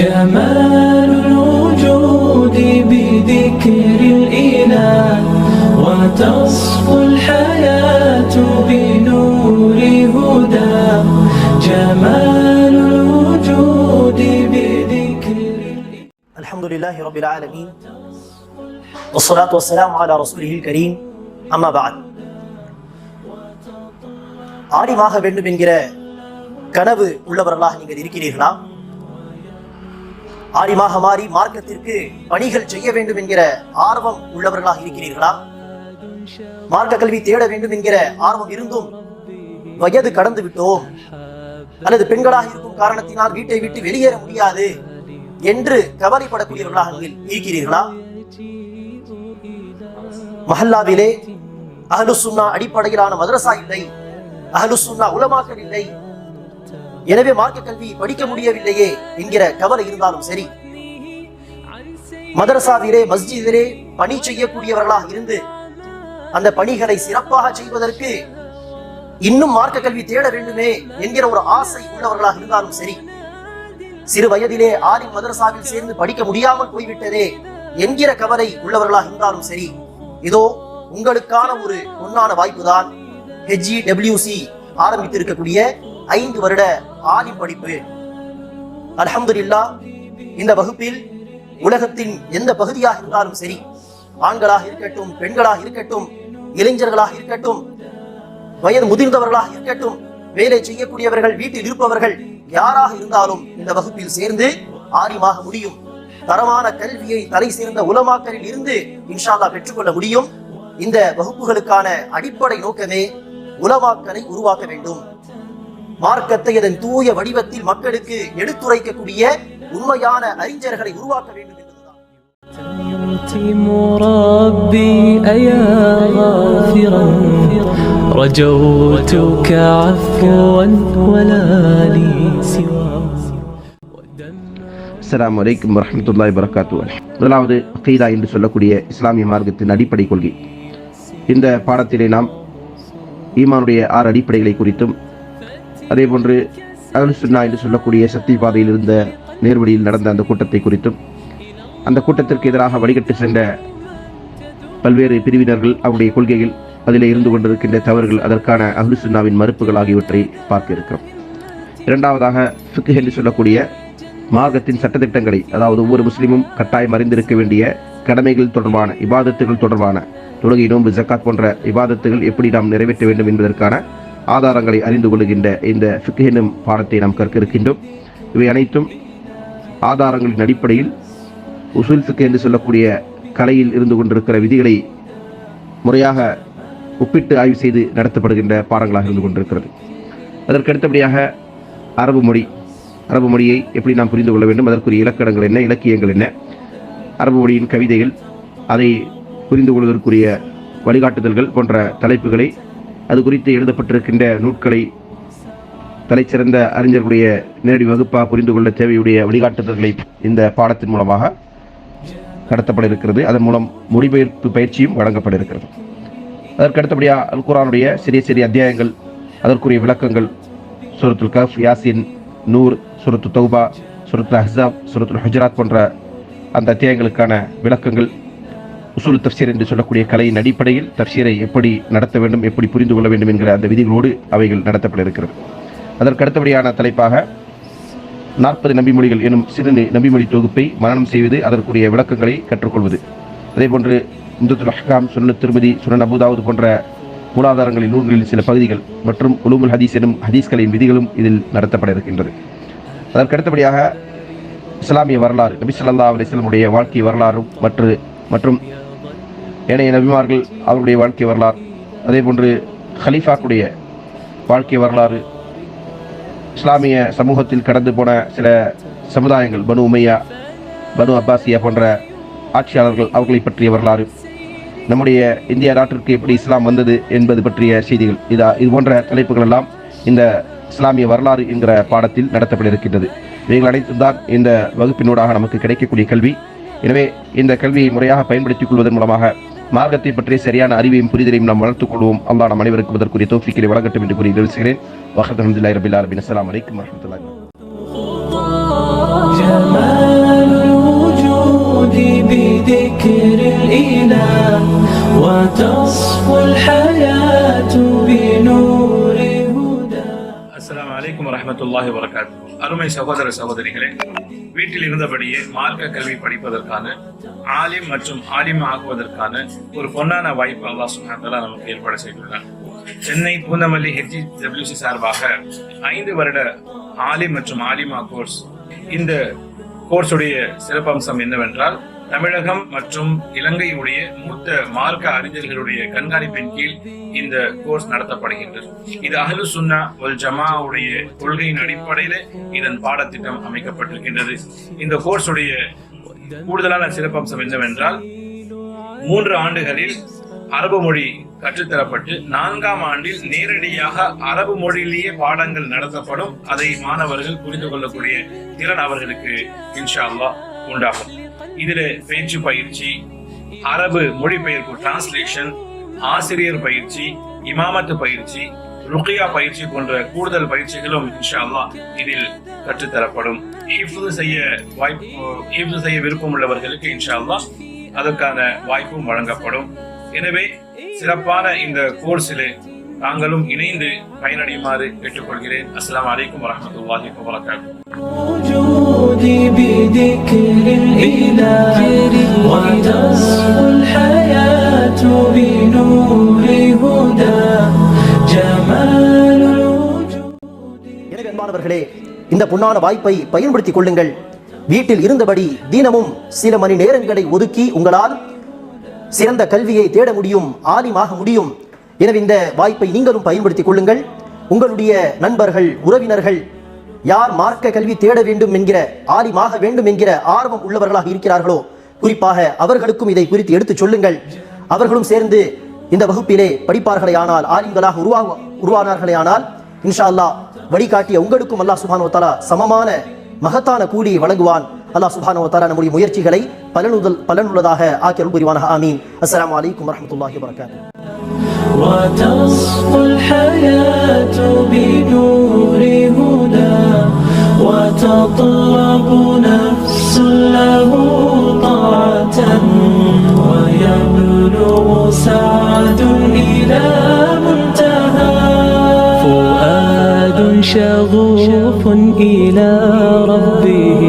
جمال الوجود بذكر الإله وتصفو الحياة بنور هدى جمال الوجود بذكر الإله الحمد لله رب العالمين والصلاة والسلام على رسوله الكريم أما بعد ஆடிமாக வேண்டும் என்கிற கனவு உள்ளவர்களாக நீங்கள் இருக்கிறீர்களா ஆரிமாக மாறி மார்க்கத்திற்கு பணிகள் செய்ய வேண்டும் என்கிற ஆர்வம் உள்ளவர்களாக இருக்கிறீர்களா? மார்க்க கல்வி தேட வேண்டும் என்கிற ஆர்வம் இருந்தும் வயது கடந்து விட்டோம். அல்லது பெண்களாக இருக்கும் காரணத்தினால் வீட்டை விட்டு வெளியேற முடியாது என்று கவலைப்படக்கூடியவர்களாக நீங்கள் இருக்கிறீர்களா? மஹல்லாவிலே அகலுசுன்னா அடிப்படையிலான மதரசா இல்லை. அகலுசுன்னா உலமாக்கள் இல்லை. எனவே மார்க்க கல்வி படிக்க முடியவில்லையே என்கிற கவலை இருந்தாலும் சரி. மதரசாவிலே மஸ்ஜிதிலே பணி செய்யக்கூடியவர்களாக இருந்து அந்த பணிகளை சிறப்பாக செய்வதற்கு இன்னும் மார்க்க கல்வி தேட வேண்டுமே என்கிற ஒரு ஆசை உள்ளவர்களாக இருந்தாலும் சரி. சிறு வயதிலே ஆதி மதரசாவில் சேர்ந்து படிக்க முடியாமல் போய்விட்டதே என்கிற கவலை உள்ளவர்களாக இருந்தாலும் சரி. இதோ உங்களுக்கான ஒரு பொன்னான வாய்ப்புதான் ஹெச்ஜி டபிள்யூசி ஆரம்பித்திருக்கக்கூடிய ஐந்து வருட ஆதி படிப்பு. அல்ஹம்துலில்லா இந்த வகுப்பில் உலகத்தின் எந்த பகுதியாக இருந்தாலும் சரி ஆண்களாக இருக்கட்டும் பெண்களாக இருக்கட்டும் இளைஞர்களாக இருக்கட்டும் வயது முதிர்ந்தவர்களாக இருக்கட்டும் வேலை செய்யக்கூடியவர்கள் வீட்டில் இருப்பவர்கள் யாராக இருந்தாலும் இந்த வகுப்பில் சேர்ந்து ஆரியமாக முடியும். தரமான கல்வியை தலை சேர்ந்த உலமாக்கலில் இருந்து இன்ஷால்லா பெற்றுக்கொள்ள முடியும். இந்த வகுப்புகளுக்கான அடிப்படை நோக்கமே உலமாக்கலை உருவாக்க வேண்டும். மார்க்கத்தை அதன் தூய வடிவத்தில் மக்களுக்கு எடுத்துரைக்கக்கூடிய உண்மையான அறிஞர்களை உருவாக்க வேண்டும் என்பதுதான் يتيم ربي أيا غافرا رجوتك عفوا ولا لي سوى அஸ்ஸலாமு அலைக்கும் வரஹ்மத்துல்லாஹி வரகாத்து முதலாவது அகீதா என்று சொல்லக்கூடிய இஸ்லாமிய மார்க்கத்தின் அடிப்படை கொள்கை இந்த பாடத்திலே நாம் ஈமானுடைய ஆறு அடிப்படைகளை குறித்தும் அதே போன்று சுன்னா என்று சொல்லக்கூடிய சக்தி பாதையில் இருந்த நேர்வழியில் நடந்த அந்த கூட்டத்தை குறித்தும் அந்த கூட்டத்திற்கு எதிராக வழிகட்டு சென்ற பல்வேறு பிரிவினர்கள் அவருடைய கொள்கைகள் அதிலே இருந்து கொண்டிருக்கின்ற தவறுகள் அதற்கான அஹ்லு சுன்னாவின் மறுப்புகள் ஆகியவற்றை பார்க்க இருக்கிறோம். இரண்டாவதாக ஃபிக்ஹ் என்று சொல்லக்கூடிய மார்க்கத்தின் சட்டத்திட்டங்களை அதாவது ஒவ்வொரு முஸ்லீமும் கட்டாயம் அறிந்திருக்க வேண்டிய கடமைகள் தொடர்பான இபாதத்துகள் தொடர்பான தொழுகை நோன்பு ஜக்காத் போன்ற இபாதத்துகள் எப்படி நாம் நிறைவேற்ற வேண்டும் என்பதற்கான ஆதாரங்களை அறிந்து கொள்கின்ற இந்த ஃபிக்ஹ் பாடத்தை நாம் கற்க இருக்கின்றோம். இவை அனைத்தும் ஆதாரங்களின் அடிப்படையில் உசூல் ஃபிக் என்று சொல்லக்கூடிய கலையில் இருந்து கொண்டிருக்கிற விதிகளை முறையாக ஒப்பிட்டு ஆய்வு செய்து நடத்தப்படுகின்ற பாடங்களாக இருந்து கொண்டிருக்கிறது. அதற்கு அடுத்தபடியாக அரபு மொழி. அரபு மொழியை எப்படி நாம் புரிந்து கொள்ள வேண்டும்? அதற்குரிய இலக்கணங்கள் என்ன? இலக்கியங்கள் என்ன? அரபு மொழியின் கவிதைகள் அதை புரிந்து கொள்வதற்குரிய வழிகாட்டுதல்கள் போன்ற தலைப்புகளை அது குறித்து எழுதப்பட்டிருக்கின்ற நூட்களை தலைச்சிறந்த அறிஞர்களுடைய நேரடி வகுப்பாக புரிந்து கொள்ள தேவையுடைய வழிகாட்டுதல்களை இந்த பாடத்தின் மூலமாக நடத்தப்பட இருக்கிறது. அதன் மூலம் மொழிபெயர்ப்பு பயிற்சியும் வழங்கப்பட இருக்கிறது. அதற்கு அடுத்தபடியாக அல் குரானுடைய சிறிய சிறிய அத்தியாயங்கள் அதற்குரிய விளக்கங்கள் சுரத்துல் கஃப் யாசின் நூர் சுரத்து தௌபா சுரத்துல் அஹ்ஸாப் சுரத்துல் ஹுஜராத் போன்ற அந்த அத்தியாயங்களுக்கான விளக்கங்கள் உசூல் தப்சீர் என்று சொல்லக்கூடிய கலையின் அடிப்படையில் தப்சீரை எப்படி நடத்த வேண்டும் எப்படி புரிந்து கொள்ள வேண்டும் என்கிற அந்த விதிகளோடு அவைகள் நடத்தப்பட இருக்கிறது. அதற்கு அடுத்தபடியான தலைப்பாக நாற்பது நம்பிமொழிகள் எனும் சிறு நம்பிமொழி தொகுப்பை மரணம் செய்வது அதற்குரிய விளக்கங்களை கற்றுக்கொள்வது. அதேபோன்று இந்துத்துல் அஹ்காம் சுனன் திருமதி சுனன் அபுதாவது போன்ற மூலாதாரங்களின் நூல்களில் சில பகுதிகள் மற்றும் உலுமுல் ஹதீஸ் எனும் ஹதீஸ்களின் விதிகளும் இதில் நடத்தப்பட இருக்கின்றது. அதற்கு அடுத்தபடியாக இஸ்லாமிய வரலாறு நபி சொல்லா அலிஸ்லமுடைய வாழ்க்கை வரலாறும் மற்றும் மற்றும் ஏனைய நபிமார்கள் அவருடைய வாழ்க்கை வரலாறு அதே போன்று ஹலீஃபாக்குடைய வாழ்க்கை வரலாறு இஸ்லாமிய சமூகத்தில் கடந்து போன சில சமுதாயங்கள் பனு உமையா பனு அப்பாசியா போன்ற ஆட்சியாளர்கள் அவர்களை பற்றிய வரலாறு நம்முடைய இந்திய நாட்டிற்கு எப்படி இஸ்லாம் வந்தது என்பது பற்றிய செய்திகள். இதா இது போன்ற தலைப்புகள் எல்லாம் இந்த இஸ்லாமிய வரலாறு என்கிற பாடத்தில் நடத்தப்பட இருக்கின்றது இவைகள் அனைத்தும் தான் இந்த வகுப்பினூடாக நமக்கு கிடைக்கக்கூடிய கல்வி. எனவே இந்த கல்வியை முறையாக பயன்படுத்திக் கொள்வதன் மூலமாக மார்க்கத்தை பற்றிய சரியான அறிவையும் புரிதலையும் நாம் வளர்த்துக் கொள்வோம். அல்லா நம் அனைவருக்கும் அதற்குரிய தோஃபிக்கிலே வழங்கட்டும் என்று கூறி நிறுத்துகிறேன் வஹத் அஹமதுல்லாஹி ரபில் அரபின் அஸ்லாம் வலைக்கம் வரஹ்மத்துல்லாஹி அலைக்கும் வரஹ்மத்துல்லாஹி வரகாத் அருமை சகோதர சகோதரிகளே வீட்டில் இருந்தபடியே மார்க்க கல்வி படிப்பதற்கான ஆலிம் மற்றும் ஆலிம் ஆகுவதற்கான ஒரு பொன்னான வாய்ப்பு அல்லாஹ் சுஹாந்தலா நமக்கு ஏற்பாடு செய்துள்ளார். சென்னை பூந்தமல்லி ஹெச்ஜி டபிள்யூசி சார்பாக ஐந்து வருட ஆலிம் மற்றும் ஆலிமா கோர்ஸ். இந்த கோர்ஸுடைய சிறப்பம்சம் என்னவென்றால் தமிழகம் மற்றும் இலங்கையுடைய மூத்த மார்க்க அறிஞர்களுடைய கண்காணிப்பின் கீழ் இந்த கோர்ஸ் நடத்தப்படுகின்றது. இது அகலு சுன்னா வல் ஜமாவுடைய கொள்கையின் அடிப்படையில இதன் பாடத்திட்டம் அமைக்கப்பட்டிருக்கின்றது. இந்த கோர்ஸுடைய கூடுதலான சிறப்பம்சம் என்னவென்றால் மூன்று ஆண்டுகளில் அரபு மொழி கற்றுத்தரப்பட்டு நான்காம் ஆண்டில் நேரடியாக அரபு மொழியிலேயே பாடங்கள் நடத்தப்படும். அதை மாணவர்கள் புரிந்து கொள்ளக்கூடிய திறன் அவர்களுக்கு இன்ஷா அல்லா உண்டாகும் இதுல பேச்சு பயிற்சி அரபு மொழிபெயர்ப்பு டிரான்ஸ்லேஷன் ஆசிரியர் பயிற்சி இமாமத்து பயிற்சி ருக்கியா பயிற்சி போன்ற கூடுதல் பயிற்சிகளும் இன்ஷா அல்லா இதில் கற்றுத்தரப்படும் இஃப்து செய்ய வாய்ப்பு இஃப்து செய்ய விருப்பம் உள்ளவர்களுக்கு இன்ஷா அல்லா அதற்கான வாய்ப்பும் வழங்கப்படும் எனவே சிறப்பான இந்த கோர்ஸில் நாங்களும் இணைந்து பயனடையுமாறு கேட்டுக்கொள்கிறேன் அஸ்லாம் வலைக்கம் வரமத்துல்லாஹி வபரகாத்து وتصفو الحياة بنور هدى جمال الوجود எனவே அன்பானவர்களே இந்த பொன்னான வாய்ப்பை பயன்படுத்திக் கொள்ளுங்கள் வீட்டில் இருந்தபடி தினமும் சில மணி நேரங்களை ஒதுக்கி உங்களால் சிறந்த கல்வியை தேட முடியும் ஆலிமாக முடியும் எனவே இந்த வாய்ப்பை நீங்களும் பயன்படுத்திக் கொள்ளுங்கள் உங்களுடைய நண்பர்கள் உறவினர்கள் யார் மார்க்க கல்வி தேட வேண்டும் என்கிற ஆலிமாக வேண்டும் என்கிற ஆர்வம் உள்ளவர்களாக இருக்கிறார்களோ குறிப்பாக அவர்களுக்கும் இதை குறித்து எடுத்துச் சொல்லுங்கள் அவர்களும் சேர்ந்து இந்த வகுப்பிலே படிப்பார்களே ஆனால் ஆலிம்களாக உருவாக உருவானார்களே ஆனால் இன்ஷா அல்லாஹ் வழிகாட்டிய உங்களுக்கும் அல்லாஹ் சுபானோ தலா சமமான மகத்தான கூலியை வழங்குவான் அல்லாஹ் சுபானோ தலா நம்முடைய முயற்சிகளை பலனுதல் பலனுள்ளதாக ஆக்கியல் புரிவானாக ஆமீன் அஸ்ஸலாமு அலைக்கும் வரஹ்மத்துல்லாஹி வபரகாத்துஹு وتصفو الحياة بنور هدى وتطلب نفس سعد إلى منتهى. فؤاد شغوف إلى ربه.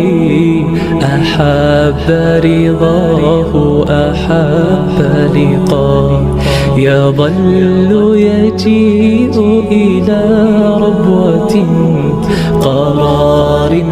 أحب رضاه أحب لقاه. يظل يجيء إلى ربوة قرار